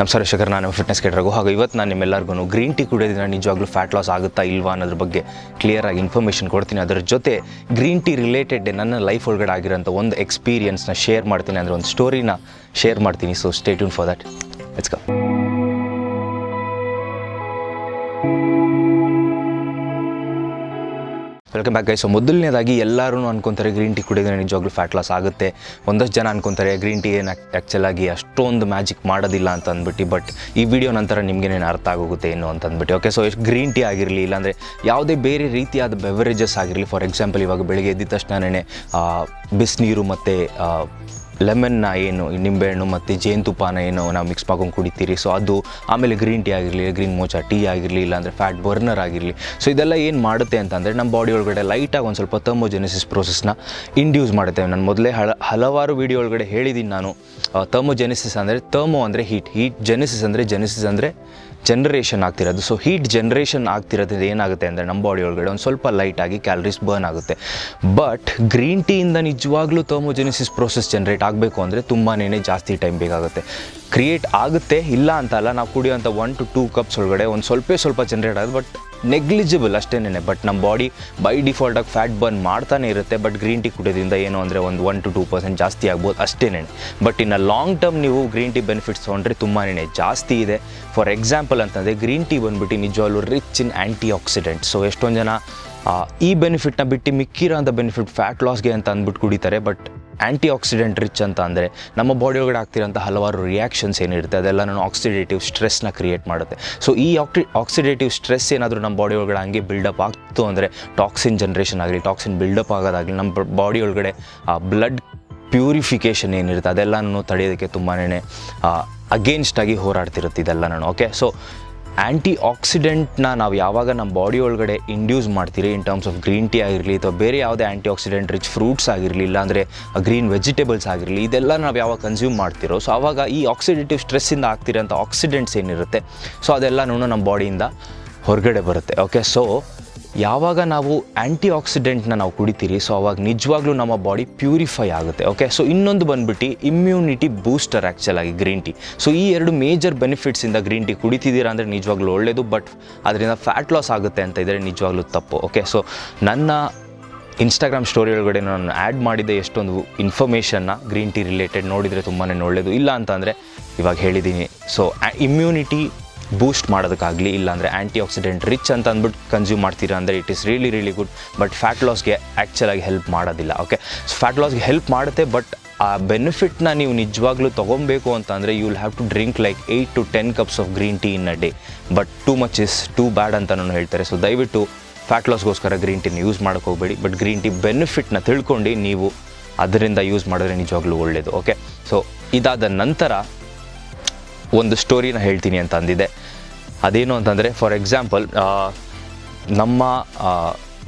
ನಮಸ್ಕಾರ ಶೇಖರ್, ನಾನು ಫಿಟ್ನೆಸ್ ಕೇಟರ್ಗು ಹಾಗೂ ಇವತ್ತು ನಾನು ನಿಮ್ಮೆಲ್ಲರಿಗೂ ಗ್ರೀನ್ ಟೀ ಕುಡಿಯೋದ್ರಿಂದ ನಿಜವಾಗ್ಲೂ ಫ್ಯಾಟ್ ಲಾಸ್ ಆಗುತ್ತಾ ಇಲ್ವಾ ಅನ್ನೋದ್ರ ಬಗ್ಗೆ ಕ್ಲಿಯರ್ ಆಗಿ ಇನ್ಫಾರ್ಮೇಷನ್ ಕೊಡ್ತೀನಿ. ಅದರ ಜೊತೆ ಗ್ರೀನ್ ಟೀ ರಿಲೇಟೆಡ್ ನನ್ನ ಲೈಫ್ ಒಳಗಡೆ ಆಗಿರೋಂಥ ಒಂದು ಎಕ್ಸ್ಪೀರಿಯನ್ಸ್ನ ಶೇರ್ ಮಾಡ್ತೀನಿ. ಅಂದರೆ ಒಂದು ಸ್ಟೋರಿನ ಶೇರ್ ಮಾಡ್ತೀನಿ. So stay tune for that it's go welcome back guy so ಮೊದಲನೇದಾಗಿ ಎಲ್ಲರೂ ಅನ್ಕೊಂತಾರೆ ಗ್ರೀನ್ ಟೀ ಕುಡಿದ್ರೆ ನಿಜವಾಗ್ಲೂ ಫ್ಯಾಟ್ ಲಾಸ್ ಆಗುತ್ತೆ. ಒಂದಷ್ಟು ಜನ ಅನ್ಕೊಂತಾರೆ ಗ್ರೀನ್ ಟೀ ಏನು ಆ್ಯಕ್ಚುಲಾಗಿ ಅಷ್ಟೊಂದು ಮ್ಯಾಜಿಕ್ ಮಾಡೋದಿಲ್ಲ ಅಂತ ಅಂದ್ಬಿಟ್ಟು ಬಟ್ ಈ ವಿಡಿಯೋ ನಂತರ ನಿಮಗೇನೇನು ಅರ್ಥ ಆಗೋಗುತ್ತೆ ಏನು ಅಂತ ಅಂದ್ಬಿಟ್ಟು ಓಕೆ ಸೊ ಎಷ್ಟು ಗ್ರೀನ್ ಟೀ ಆಗಿರಲಿ, ಇಲ್ಲಾಂದರೆ ಯಾವುದೇ ಬೇರೆ ರೀತಿಯಾದ ಬೆವರೇಜಸ್ ಆಗಿರಲಿ ಫಾರ್ ಎಕ್ಸಾಂಪಲ್ ಇವಾಗ ಬೆಳಿಗ್ಗೆ ಎದ್ದ ತಕ್ಷಣನೇ ಬಿಸಿನೀರು ಮತ್ತು ಲೆಮನ್ನ ಏನು ನಿಂಬೆ ನಿಂಬೆಹಣ್ಣು ಮತ್ತು ಜೇನುತುಪ್ಪನ ಏನು ನಾವು ಮಿಕ್ಸ್ ಮಾಡ್ಕೊಂಡು ಕುಡಿತೀರಿ. ಸೊ ಅದು ಆಮೇಲೆ ಗ್ರೀನ್ ಟೀ ಆಗಿರಲಿ ಗ್ರೀನ್ ಮೋಚಾ ಟೀ ಆಗಿರಲಿ, ಇಲ್ಲಾಂದರೆ ಫ್ಯಾಟ್ ಬರ್ನರ್ ಆಗಿರಲಿ. ಸೊ ಇದೆಲ್ಲ ಏನು ಮಾಡುತ್ತೆ ಅಂತಂದರೆ ನಮ್ಮ ಬಾಡಿ ಒಳಗಡೆ ಲೈಟಾಗಿ ಒಂದು ಸ್ವಲ್ಪ ಥರ್ಮೋಜೆನಿಸಿಸ್ ಪ್ರೋಸೆಸ್ನ ಇಂಡ್ಯೂಸ್ ಮಾಡುತ್ತೆ. ನಾನು ಮೊದಲೇ ಹಳ, ಹಲವಾರು ವಿಡಿಯೋ ಒಳಗಡೆ ಹೇಳಿದ್ದೀನಿ ನಾನು. ಥರ್ಮೋಜೆನಿಸಿಸ್ ಅಂದರೆ ಥರ್ಮೋ ಅಂದರೆ ಹೀಟ್ ಹೀಟ್ ಜೆನಿಸಿಸ್ ಅಂದರೆ ಜೆನಿಸಿಸ್ ಅಂದರೆ ಜನ್ರೇಷನ್ ಆಗ್ತಿರೋದು. ಸೊ ಹೀಟ್ ಜನ್ರೇಷನ್ ಆಗ್ತಿರೋದ್ರಿಂದ ಏನಾಗುತ್ತೆ ಅಂದರೆ ನಮ್ಮ ಬಾಡಿ ಒಳಗಡೆ ಒಂದು ಸ್ವಲ್ಪ ಲೈಟಾಗಿ ಕ್ಯಾಲರೀಸ್ ಬರ್ನ್ ಆಗುತ್ತೆ. ಬಟ್ ಗ್ರೀನ್ ಟೀಯಿಂದ ನಿಜವಾಗ್ಲೂ ಥರ್ಮೋಜೆನಿಸಿಸ್ ಪ್ರೋಸೆಸ್ ಜನ್ರೇಟ್ ಆಗಬೇಕು ಅಂದರೆ ತುಂಬಾ ಜಾಸ್ತಿ ಟೈಮ್ ಬೇಕಾಗುತ್ತೆ. ಕ್ರಿಯೇಟ್ ಆಗುತ್ತೆ, ಇಲ್ಲ ಅಂತಲ್ಲ ನಾವು ಕುಡಿಯೋಂಥ ಒನ್ ಟು ಟೂ ಕಪ್ಸ್ ಒಳಗಡೆ ಒಂದು ಸ್ವಲ್ಪ ಸ್ವಲ್ಪ ಜನ್ರೇಟ್ ಆಗುತ್ತೆ ಬಟ್ ನೆಗ್ಲಿಜಿಬಲ್ ಅಷ್ಟೇನೆ ಬಟ್ ನಮ್ಮ ಬಾಡಿ ಬೈ ಡಿಫಾಲ್ಟಾಗಿ ಫ್ಯಾಟ್ ಬರ್ನ್ ಮಾಡ್ತಾನೆ ಇರುತ್ತೆ. ಬಟ್ ಗ್ರೀನ್ ಟೀ ಕುಡಿಯೋದ್ರಿಂದ ಏನು ಅಂದರೆ ಒಂದು ಒನ್ ಟು ಟೂ ಪರ್ಸೆಂಟ್ ಜಾಸ್ತಿ ಆಗ್ಬೋದು ಅಷ್ಟೇನೆ ಬಟ್ ಇನ್ನು ಲಾಂಗ್ ಟರ್ಮ್ ನೀವು ಗ್ರೀನ್ ಟೀ ಬೆನಿಫಿಟ್ಸ್ ತೊಗೊಂಡ್ರೆ ತುಂಬಾ ಜಾಸ್ತಿ ಇದೆ. ಫಾರ್ ಎಕ್ಸಾಂಪಲ್ ಅಂತಂದರೆ ಗ್ರೀನ್ ಟೀ ಬಂದುಬಿಟ್ಟು ನಿಜವಾಗ್ಲು rich in antioxidant so ಎಷ್ಟೊಂದು ಜನ ಈ ಬೆನಿಫಿಟ್ನ ಬಿಟ್ಟು ಮಿಕ್ಕಿರೋ ಅಂಥ ಬೆನಿಫಿಟ್ ಫ್ಯಾಟ್ ಲಾಸ್ಗೆ ಅಂತ ಅಂದ್ಬಿಟ್ಟು ಕುಡಿತಾರೆ. ಬಟ್ ಆ್ಯಂಟಿ ಆಕ್ಸಿಡೆಂಟ್ ರಿಚ್ ಅಂತ ಅಂದರೆ ನಮ್ಮ ಬಾಡಿ ಒಳಗಡೆ ಆಗ್ತಿರೋಂಥ ಹಲವಾರು ರಿಯಾಕ್ಷನ್ಸ್ ಏನಿರುತ್ತೆ, ಅದೆಲ್ಲ ನಾನು ಆಕ್ಸಿಡೇಟಿವ್ ಸ್ಟ್ರೆಸ್ನ ಕ್ರಿಯೇಟ್ ಮಾಡುತ್ತೆ. ಸೊ ಈ ಆಕ್ಟಿ ಆಕ್ಸಿಡೇಟಿವ್ ಸ್ಟ್ರೆಸ್ ಏನಾದರೂ ನಮ್ಮ ಬಾಡಿ ಒಳಗಡೆ ಹಂಗೆ ಬಿಲ್ಡಪ್ ಆಗ್ತು ಅಂದರೆ ಟಾಕ್ಸಿನ್ ಜನ್ರೇಷನ್ ಆಗಲಿ ಟಾಕ್ಸಿನ್ ಬಿಲ್ಡಪ್ ಆಗೋದಾಗಲಿ ನಮ್ಮ ಬಾಡಿ ಒಳಗಡೆ ಆ ಬ್ಲಡ್ ಪ್ಯೂರಿಫಿಕೇಷನ್ ಏನಿರುತ್ತೆ ಅದೆಲ್ಲನೂ ತಡೆಯೋದಕ್ಕೆ ತುಂಬಾ ಅಗೇನ್ಸ್ಟ್ ಆಗಿ ಹೋರಾಡ್ತಿರುತ್ತೆ ಇದೆಲ್ಲ ನಾನು ಓಕೆ ಸೊ ಆ್ಯಂಟಿ ಆಕ್ಸಿಡೆಂಟ್ನ ನಾವು ಯಾವಾಗ ನಮ್ಮ ಬಾಡಿ ಒಳಗಡೆ ಇಂಡ್ಯೂಸ್ ಮಾಡ್ತೀರಿ in terms of green tea ಆಗಿರಲಿ ಅಥವಾ ಬೇರೆ ಯಾವುದೇ ಆ್ಯಂಟಿ ಆಕ್ಸಿಡೆಂಟ್ ರಿಚ್ ಫ್ರೂಟ್ಸ್ ಆಗಿರಲಿ ಇಲ್ಲಾಂದರೆ ಗ್ರೀನ್ ವೆಜಿಟೇಬಲ್ಸ್ ಆಗಿರಲಿ, ಇದೆಲ್ಲ ನಾವು ಯಾವಾಗ ಕನ್ಸ್ಯೂಮ್ ಮಾಡ್ತಿರೋ ಸೊ ಆವಾಗ ಈ ಆಕ್ಸಿಡೇಟಿವ್ ಸ್ಟ್ರೆಸ್ಸಿಂದ ಆಗ್ತಿರೋಂಥ ಆಕ್ಸಿಡೆಂಟ್ಸ್ ಏನಿರುತ್ತೆ ಸೊ ಅದೆಲ್ಲನೂ ನಮ್ಮ ಬಾಡಿಯಿಂದ ಹೊರಗಡೆ ಬರುತ್ತೆ ಓಕೆ ಸೊ ಯಾವಾಗ ನಾವು ಆ್ಯಂಟಿ ಆಕ್ಸಿಡೆಂಟ್ನ ನಾವು ಕುಡಿತೀರಿ ಸೊ ಅವಾಗ ನಿಜವಾಗ್ಲೂ ನಮ್ಮ ಬಾಡಿ ಪ್ಯೂರಿಫೈ ಆಗುತ್ತೆ ಓಕೆ ಸೊ ಇನ್ನೊಂದು ಬಂದ್ಬಿಟ್ಟು ಇಮ್ಯುನಿಟಿ ಬೂಸ್ಟರ್ ಆ್ಯಕ್ಚುಲ್ ಆಗಿ ಗ್ರೀನ್ ಟೀ ಸೊ ಈ ಎರಡು ಮೇಜರ್ ಬೆನಿಫಿಟ್ಸಿಂದ ಗ್ರೀನ್ ಟೀ ಕುಡಿತಿದ್ದೀರಾ ಅಂದರೆ ನಿಜವಾಗ್ಲೂ ಒಳ್ಳೆಯದು ಬಟ್ ಅದರಿಂದ ಫ್ಯಾಟ್ ಲಾಸ್ ಆಗುತ್ತೆ ಅಂತ ಇದ್ದರೆ ನಿಜವಾಗ್ಲೂ ತಪ್ಪು ಓಕೆ ಸೊ ನನ್ನ ಇನ್ಸ್ಟಾಗ್ರಾಮ್ ಸ್ಟೋರಿ ಒಳಗಡೆ ನಾನು ಆ್ಯಡ್ ಮಾಡಿದ್ದೆ ಎಷ್ಟೊಂದು ಇನ್ಫಾರ್ಮೇಷನ್ನ ಗ್ರೀನ್ ಟೀ ರಿಲೇಟೆಡ್ ನೋಡಿದರೆ ತುಂಬಾ ಒಳ್ಳೆಯದು ಇಲ್ಲ ಅಂತಂದರೆ ಇವಾಗ ಹೇಳಿದ್ದೀನಿ ಸೊ ಇಮ್ಯುನಿಟಿ ಬೂಸ್ಟ್ ಮಾಡೋದಕ್ಕಾಗಲಿ, ಇಲ್ಲಾಂದರೆ ಆ್ಯಂಟಿ ಆಕ್ಸಿಡೆಂಟ್ ರಿಚ್ ಅಂತ ಅಂದ್ಬಿಟ್ಟು ಕನ್ಸ್ಯೂಮ್ ಮಾಡ್ತೀರಾ ಅಂದರೆ it is really really good but fat ಲಾಸ್ಗೆ ಆ್ಯಕ್ಚುಲಾಗಿ ಹೆಲ್ಪ್ ಮಾಡೋದಿಲ್ಲ ಓಕೆ ಸೊ ಫ್ಯಾಟ್ ಲಾಸ್ಗೆ ಹೆಲ್ಪ್ ಮಾಡುತ್ತೆ ಬಟ್ ಆ ಬೆನಿಫಿಟ್ನ ನೀವು ನಿಜವಾಗ್ಲೂ ತೊಗೊಬೇಕು ಅಂತಂದರೆ you will have to drink like eight to ten cups of green tea in a day but too much is too bad ಅಂತ ನಾನು ಹೇಳ್ತಾರೆ. ಸೊ ದಯವಿಟ್ಟು ಫ್ಯಾಟ್ ಲಾಸ್ಗೋಸ್ಕರ ಗ್ರೀನ್ ಟೀನ ಯೂಸ್ ಮಾಡೋಕೆ ಹೋಗಬೇಡಿ. ಬಟ್ ಗ್ರೀನ್ ಟೀ ಬೆನಿಫಿಟ್ನ ತಿಳ್ಕೊಂಡು ನೀವು ಅದರಿಂದ ಯೂಸ್ ಮಾಡಿದ್ರೆ ನಿಜವಾಗ್ಲೂ ಒಳ್ಳೆಯದು ಓಕೆ ಸೊ ಇದಾದ ನಂತರ ಒಂದು ಸ್ಟೋರಿನ ಹೇಳ್ತೀನಿ ಅಂತ ಅಂದಿದೆ. ಅದೇನು ಅಂತಂದರೆ ಫಾರ್ ಎಕ್ಸಾಂಪಲ್ ನಮ್ಮ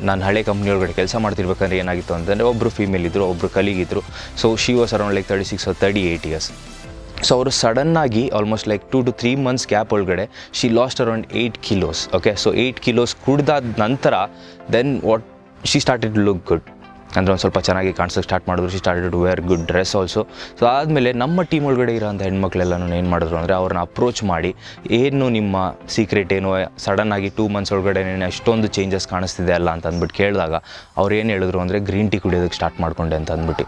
ನಾನು ಹಳೆ ಕಂಪ್ನಿ ಒಳಗಡೆ ಕೆಲಸ ಮಾಡ್ತಿರ್ಬೇಕಂದ್ರೆ ಏನಾಗಿತ್ತು ಅಂತಂದರೆ ಒಬ್ಬರು ಫೀಮೇಲ್ ಇದ್ದರು ಒಬ್ಬರು ಕಲೀಗಿದ್ರು so she was around like thirty six thirty eight years so ಅವರು ಸಡನ್ನಾಗಿ almost like two two three months gap ಒಳಗಡೆ she lost around eight kilos okay so eight kilos ಕುಡ್ದಾದ ನಂತರ then what she started look good ಅಂದರೆ ಒಂದು ಸ್ವಲ್ಪ ಚೆನ್ನಾಗಿ ಕಾಣಿಸೋಕೆ start ಮಾಡಿದ್ರು. She started to wear good dress also so ಆದಮೇಲೆ ನಮ್ಮ ಟೀಮ್ ಒಳಗಡೆ ಇರೋಂಥ ಹೆಣ್ಮಕ್ಳೆಲ್ಲನೂ ಏನು ಮಾಡಿದ್ರು ಅಂದರೆ ಅವ್ರನ್ನ ಅಪ್ರೋಚ್ ಮಾಡಿ, ಏನು ನಿಮ್ಮ ಸೀಕ್ರೆಟ್ ಏನು? ಸಡನ್ನಾಗಿ ಟೂ ಮಂತ್ಸ್ ಒಳಗಡೆ ಅಷ್ಟೊಂದು ಚೇಂಜಸ್ ಕಾಣಿಸ್ತಿದೆ ಅಲ್ಲ? ಅಂತ ಅಂದ್ಬಿಟ್ಟು ಕೇಳಿದಾಗ ಅವ್ರು ಏನು ಹೇಳಿದ್ರು ಅಂದರೆ ಗ್ರೀನ್ ಟೀ ಕುಡಿಯೋದಕ್ಕೆ ಸ್ಟಾರ್ಟ್ ಮಾಡ್ಕೊಂಡೆ ಅಂತ ಅಂದ್ಬಿಟ್ಟು.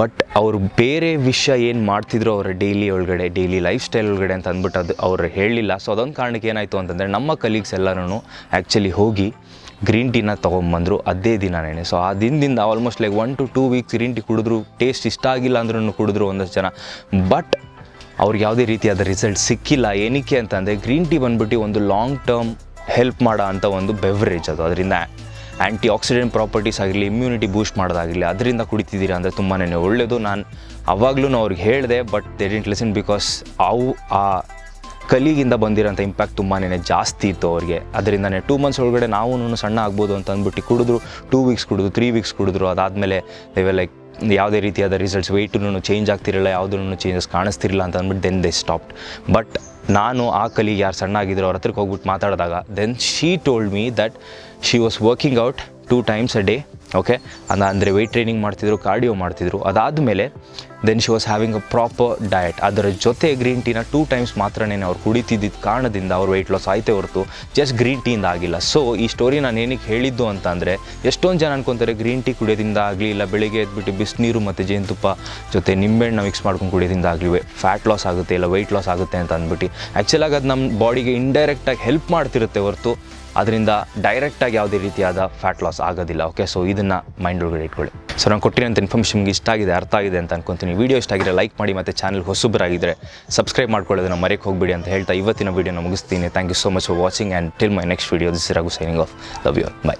ಬಟ್ ಅವರು ಬೇರೆ ವಿಷಯ ಏನು ಮಾಡ್ತಿದ್ರು ಅವರ ಡೈಲಿ ಒಳಗಡೆ ಡೈಲಿ ಲೈಫ್ ಸ್ಟೈಲ್ ಒಳಗಡೆ ಅಂತ ಅಂದ್ಬಿಟ್ಟು ಅದು ಅವ್ರು ಹೇಳಿಲ್ಲ. ಸೊ ಅದೊಂದು ಕಾರಣಕ್ಕೆ ಏನಾಯಿತು ಅಂತಂದರೆ, ನಮ್ಮ ಕಲೀಗ್ಸ್ ಎಲ್ಲರೂ ಆ್ಯಕ್ಚುಲಿ ಹೋಗಿ ಗ್ರೀನ್ ಟೀನ ತೊಗೊಂಬಂದರು ಅದೇ ದಿನನೇ ಸೊ ಆ ದಿನದಿಂದ almost like one to two weeks green tea ಕುಡಿದ್ರು taste ಇಷ್ಟ ಆಗಿಲ್ಲ ಅಂದ್ರೂ ಕುಡಿದ್ರು ಒಂದಷ್ಟು ಜನ. ಬಟ್ ಅವ್ರಿಗೆ ಯಾವುದೇ ರೀತಿಯಾದ ರಿಸಲ್ಟ್ ಸಿಕ್ಕಿಲ್ಲ. ಏನಕ್ಕೆ ಅಂತಂದರೆ ಗ್ರೀನ್ ಟೀ ಬಂದ್ಬಿಟ್ಟು ಒಂದು ಲಾಂಗ್ ಟರ್ಮ್ ಹೆಲ್ಪ್ ಮಾಡೋ ಅಂಥ ಒಂದು ಬೆವರೇಜ್ ಅದು. ಅದರಿಂದ ಆ್ಯಂಟಿ ಆಕ್ಸಿಡೆಂಟ್ ಪ್ರಾಪರ್ಟೀಸ್ ಆಗಿರಲಿ ಇಮ್ಯುನಿಟಿ ಬೂಸ್ಟ್ ಮಾಡೋದಾಗಿರಲಿ ಅದರಿಂದ ಕುಡಿತಿದ್ದೀರಾ ಅಂದರೆ ತುಂಬಾ ಒಳ್ಳೆಯದು ನಾನು ಅವಾಗಲೂ ಅವ್ರಿಗೆ ಹೇಳಿದೆ but they didn't listen because ಅವು ಆ ಕಲಿಗಿಂದ ಬಂದಿರೋಂಥ ಇಂಪ್ಯಾಕ್ಟ್ ತುಂಬಾ ಜಾಸ್ತಿ ಇತ್ತು ಅವ್ರಿಗೆ. ಅದರಿಂದನೇ ಟೂ ಮಂತ್ಸ್ ಒಳಗಡೆ ನಾವು ಸಣ್ಣ ಆಗ್ಬೋದು ಅಂತ ಅಂದ್ಬಿಟ್ಟು ಕುಡಿದ್ರು ಟೂ ವೀಕ್ಸ್ ಕುಡಿದ್ರು ತ್ರೀ ವೀಕ್ಸ್ ಕುಡಿದ್ರು, ಅದಾದಮೇಲೆ ಇವೆ ಲೈಕ್ ಯಾವುದೇ ರೀತಿಯಾದ ರಿಸಲ್ಟ್ಸ್ ವೆಯ್ಟೂ ಚೇಂಜ್ ಆಗ್ತಿರಲಿಲ್ಲ ಯಾವುದೂ ಚೇಂಜಸ್ ಕಾಣಿಸ್ತಿರಲಿಲ್ಲ ಅಂತ ಅಂದ್ಬಿಟ್ಟು ದೆನ್ ದೇ ಸ್ಟಾಪ್ಡ್ ಬಟ್ ನಾನು ಆ ಕಲಿಗೆ ಯಾರು ಸಣ್ಣ ಆಗಿದ್ರು ಅವ್ರ ಹತ್ರಕ್ಕೆ ಹೋಗ್ಬಿಟ್ಟು ಮಾತಾಡಿದಾಗ then she told me that she was working out two times a day okay ಅದ ಅಂದರೆ ವೆಯ್ಟ್ ಟ್ರೈನಿಂಗ್ ಮಾಡ್ತಿದ್ರು ಕಾರ್ಡಿಯೋ ಮಾಡ್ತಿದ್ರು. ಅದಾದಮೇಲೆ then she was having a proper diet ಅದರ ಜೊತೆ ಗ್ರೀನ್ ಟೀನ ಟೂ ಟೈಮ್ಸ್ ಮಾತ್ರನೇ ಅವ್ರು ಕುಡಿತಿದ್ದ ಕಾರಣದಿಂದ ಅವ್ರು ವೆಯ್ಟ್ ಲಾಸ್ ಆಯ್ತೇ ಹೊರತು ಜಸ್ಟ್ ಗ್ರೀನ್ ಟೀಯಿಂದ ಆಗಿಲ್ಲ. ಸೊ ಈ ಸ್ಟೋರಿ ನಾನು ಏನಕ್ಕೆ ಹೇಳಿದ್ದು ಅಂತಂದರೆ, ಎಷ್ಟೊಂದು ಜನ ಅನ್ಕೊತಾರೆ ಗ್ರೀನ್ ಟೀ ಕುಡಿಯೋದ್ರಿಂದ ಆಗಲಿ, ಇಲ್ಲ ಬೆಳಿಗ್ಗೆ ಎದ್ಬಿಟ್ಟು ಬಿಸಿನೀರು ಮತ್ತು ಜೇನುತುಪ್ಪ ಜೊತೆ ನಿಂಬೆಹಣ್ಣು ಮಿಕ್ಸ್ ಮಾಡ್ಕೊಂಡು ಕುಡಿಯೋದ್ರಿಂದ ಆಗಲಿ ಫ್ಯಾಟ್ ಲಾಸ್ ಆಗುತ್ತೆ, ಇಲ್ಲ ವೆಯ್ಟ್ ಲಾಸ್ ಆಗುತ್ತೆ ಅಂತ ಅಂದ್ಬಿಟ್ಟು. ಆ್ಯಕ್ಚುಲಾಗಿ ಅದು ನಮ್ಮ ಬಾಡಿಗೆ ಇಂಡೈರೆಕ್ಟಾಗಿ ಹೆಲ್ಪ್ ಮಾಡ್ತಿರುತ್ತೆ ಹೊರತು. ಅದರಿಂದ ಡೈರೆಕ್ಟಾಗಿ ಯಾವುದೇ ರೀತಿಯಾದ ಫ್ಯಾಟ್ ಲಾಸ್ ಆಗೋದಿಲ್ಲ. ಓಕೆ ಸೊ ಇದನ್ನು ಮೈಂಡ್ ಒಳಗಡೆ ಇಟ್ಕೊಳ್ಳಿ. ಸೊ ನಾನು ಕೊಟ್ಟಿರೋಂಥ ಇನ್ಫಾರ್ಮೇಷನ್ ಇಷ್ಟ ಆಗಿದೆ, ಅರ್ಥ ಆಗಿದೆ ಅಂತ ಅನ್ಕೊಂತೀನಿ. ವಿಡಿಯೋ ಇಷ್ಟ ಆಗಿದ್ರೆ ಲೈಕ್ ಮಾಡಿ ಮತ್ತು ಚಾನಲ್ ಹೊಸಬರಾಗಿದ್ದರೆ ಸಬ್ಸ್ಕ್ರೈಬ್ ಮಾಡ್ಕೊಳ್ಳೋದನ್ನ ಮರೆಯಕ್ಕೆ ಹೋಗ್ಬೇಡಿ ಅಂತ ಹೇಳ್ತಾ ಇವತ್ತಿನ ವೀಡಿಯೋನ ಮುಗಿಸ್ತೀನಿ. Thank you so much for watching and till my next video this Raghu signing off love you bye